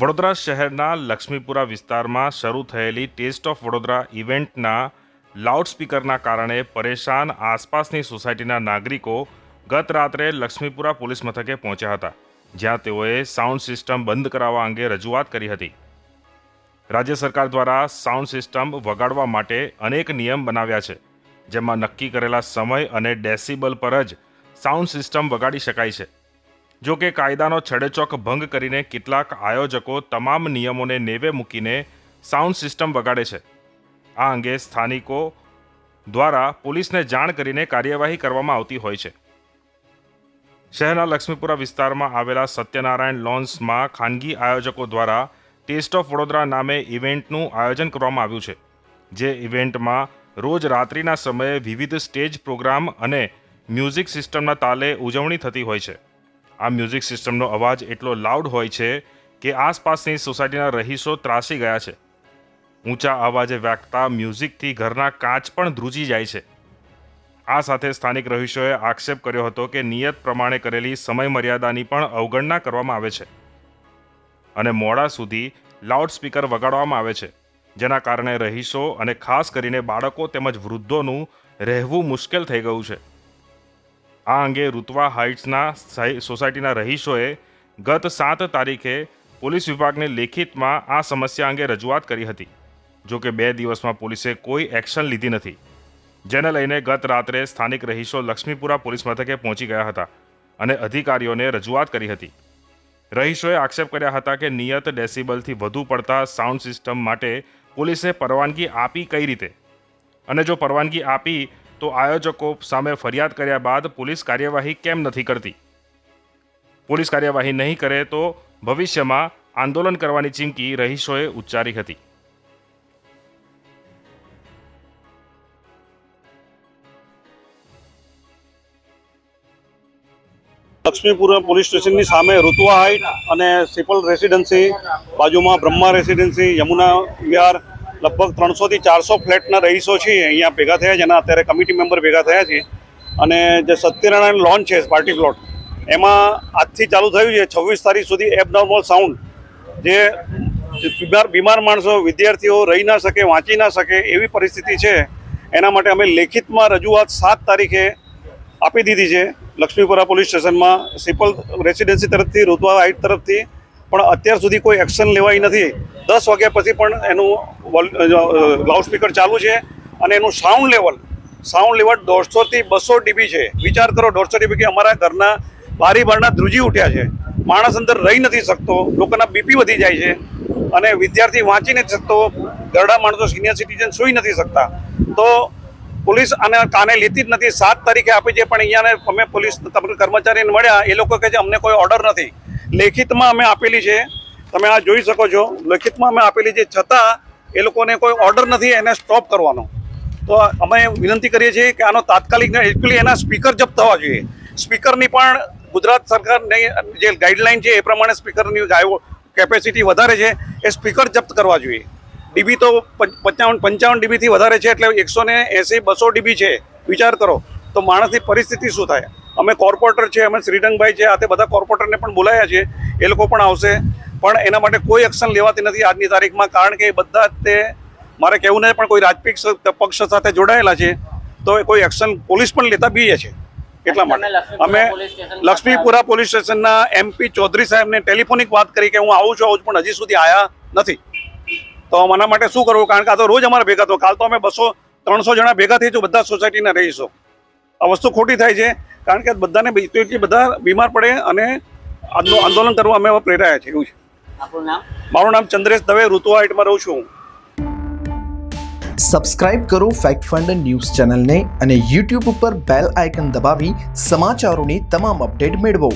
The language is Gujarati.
વડોદરા શહેરના લક્ષ્મીપુરા વિસ્તારમાં શરૂ થયેલી ટેસ્ટ ઓફ વડોદરા ઇવેન્ટના લાઉડસ્પીકરના કારણે પરેશાન આસપાસની સોસાયટીના નાગરિકો ગત રાત્રે લક્ષ્મીપુરા પોલીસ મથકે પહોંચ્યા હતા, જ્યાં તેઓએ સાઉન્ડ સિસ્ટમ બંધ કરાવવા અંગે રજૂઆત કરી હતી. રાજ્ય સરકાર દ્વારા સાઉન્ડ સિસ્ટમ વગાડવા માટે અનેક નિયમ બનાવ્યા છે, જેમાં નક્કી કરેલા સમય અને ડેસિબલ પર જ સાઉન્ડ સિસ્ટમ વગાડી શકાય છે. જો કે કાયદાનો છડેચોક ભંગ કરીને કેટલાક આયોજકો તમામ નિયમોને નેવે મૂકીને સાઉન્ડ સિસ્ટમ વગાડે છે. આ અંગે સ્થાનિકો દ્વારા પોલીસને જાણ કરીને કાર્યવાહી કરવામાં આવતી હોય છે. શહેરના લક્ષ્મીપુરા વિસ્તારમાં આવેલા સત્યનારાયણ લોન્સમાં ખાનગી આયોજકો દ્વારા ટેસ્ટ ઓફ વડોદરા નામે ઇવેન્ટનું આયોજન કરવામાં આવ્યું છે, જે ઇવેન્ટમાં રોજ રાત્રિના સમયે વિવિધ સ્ટેજ પ્રોગ્રામ અને મ્યુઝિક સિસ્ટમના તાલે ઉજવણી થતી હોય છે. આ મ્યુઝિક સિસ્ટમનો અવાજ એટલો લાઉડ હોય છે કે આસપાસની સોસાયટીના રહીશો ત્રાસી ગયા છે. ઊંચા અવાજે વાગતા મ્યુઝિકથી ઘરના કાચ પણ ધ્રુજી જાય છે. આ સાથે સ્થાનિક રહીશોએ આક્ષેપ કર્યો હતો કે નિયત પ્રમાણે કરેલી સમયમર્યાદાની પણ અવગણના કરવામાં આવે છે. અને મોડા સુધી લાઉડસ્પીકર વગાડવામાં આવે છે, જેના કારણે રહીશો અને ખાસ કરીને બાળકો તેમજ વૃદ્ધોનું રહેવું મુશ્કેલ થઈ ગયું છે. આ અંગે રૂતવા હાઇટ્સના સોસાયટીના રહીશોએ ગત સાત તારીખે પોલીસ વિભાગને લેખિતમાં આ સમસ્યા અંગે રજૂઆત કરી હતી, જો કે બે દિવસમાં પોલીસે કોઈ એક્શન લીધી નથી. જેને લઈને ગત રાત્રે સ્થાનિક રહીશો લક્ષ્મીપુરા પોલીસ મથકે પહોંચી ગયા હતા અને અધિકારીઓને રજૂઆત કરી હતી. રહીશોએ આક્ષેપ કર્યા હતા કે નિયત ડેસિબલથી વધુ પડતા સાઉન્ડ સિસ્ટમ માટે પોલીસે પરવાનગી આપી કઈ રીતે? અને જો પરવાનગી આપી તો આયોજકો સામે ફરિયાદ કર્યા બાદ પોલીસ કાર્યવાહી કેમ નથી કરતી? પોલીસ કાર્યવાહી નહીં કરે તો ભવિષ્યમાં આંદોલન કરવાની ચીમકી રહીશોએ ઉચ્ચારી હતી. લક્ષ્મીપુરા પોલીસ સ્ટેશનની સામે ઋતુઆ હાઇટ અને સિપલ રેસિડેન્સી બાજુમાં બ્રહ્મા રેસિડેન્સી, યમુના વિહાર લગભગ ત્રણસોથી ચારસો ફ્લેટના રહીશો છીએ, અહીંયા ભેગા થયા છે અને અત્યારે કમિટી મેમ્બર ભેગા થયા છે. અને જે સત્યનારાયણ લોન છે પાર્ટી પ્લોટ એમાં આજથી ચાલુ થયું છે, છવ્વીસ તારીખ સુધી એબનોર્મલ સાઉન્ડ જે બીમાર બીમાર માણસો, વિદ્યાર્થીઓ રહી ના શકે, વાંચી ના શકે એવી પરિસ્થિતિ છે. એના માટે અમે લેખિતમાં રજૂઆત સાત તારીખે આપી દીધી છે, લક્ષ્મીપુરા પોલીસ સ્ટેશનમાં, સિપલ રેસિડેન્સી તરફથી ઋતુઆ હાઇટ તરફથી. પણ અત્યાર સુધી કોઈ એક્શન લેવાઈ નથી. દસ વાગ્યા પછી પણ એનું લાઉડસ્પીકર ચાલુ છે અને એનું સાઉન્ડ લેવલ સાઉન્ડ લેવલ દોઢસોથી બસો ડીબી છે. વિચાર કરો, દોઢસો ડીબી કે અમારા ઘરના બારી બારના ધ્રુજી ઉઠ્યા છે. માણસ અંદર રહી નથી શકતો, લોકોના બીપી વધી જાય છે અને વિદ્યાર્થી વાંચી નથી શકતો ઘરડા માણસો સિનિયર સિટીઝન સૂઈ નથી શકતા. તો પોલીસ આને કાને લેતી જ નથી. સાત તારીખે આપી છે, પણ અહીંયાને અમે પોલીસ કર્મચારીને મળ્યા, એ લોકો કહે છે, અમને કોઈ ઓર્ડર નથી. લેખિતમાં અમે આપેલી છે તમે આ જોઈ શકો છો. લેખિતમાં અમે આપેલી છે છતાં, એ લોકોને કોઈ ઓર્ડર નથી, એને સ્ટોપ કરવાનો. તો અમે વિનંતી કરીએ છીએ કે આનો તાત્કાલિક એકચ્યુઅલી એના સ્પીકર જપ્ત થવા જોઈએ. સ્પીકરની પણ ગુજરાત સરકારની જે ગાઈડલાઈન છે, એ પ્રમાણે સ્પીકરની કેપેસિટી વધારે છે. એ સ્પીકર જપ્ત કરવા જોઈએ. ડીબી તો પચાવન, પંચાવન ડીબીથી વધારે છે, એટલે એકસો ને એંસી, બસો ડીબી છે. વિચાર કરો. તો માણસની પરિસ્થિતિ શું થાય? અમે કોર્પોરેટર છે, અમે શ્રીરંગભાઈ છે, આ તે બધા કોર્પોરેટરને પણ બોલાયા છે. એ લોકો પણ આવશે. પણ એના માટે કોઈ એક્શન લેવાતી નથી આજની તારીખમાં કારણ કે બધા તે મારે કહેવું નહીં પણ કોઈ રાજકીય પક્ષ સાથે જોડાયેલા છે તો એ કોઈ એક્શન પોલીસ પણ લેતા બીએ છે. એટલા માટે. અમે લક્ષ્મીપુરા પોલીસ સ્ટેશનના એમપી ચૌધરી સાહેબને ટેલિફોનિક વાત કરી કે હું આવું છું આવું છું પણ હજી સુધી આવ્યા નથી. તો આના માટે શું કરવું? કારણ કે આ તો રોજ અમારે ભેગા થયો કાલ તો અમે બસો ત્રણસો જણા ભેગા થઈશું બધા સોસાયટીના રહીશું. આ વસ્તુ ખોટી થાય છે કારણ કે બધાને એટલી બધા બીમાર પડે અને આજનું આંદોલન કરવા અમે પ્રેરાયા છે એવું છે. આપણું નામ? મારું નામ ચંદ્રેશ દવે ઋતુઆ હાઇટમાં રહું છું. સબસ્ક્રાઇબ કરો ફેક્ટ ફંડ ન્યૂઝ ચેનલને અને યુટ્યુબ ઉપર બેલ આઇકન દબાવી સમાચારોની તમામ અપડેટ મેળવો.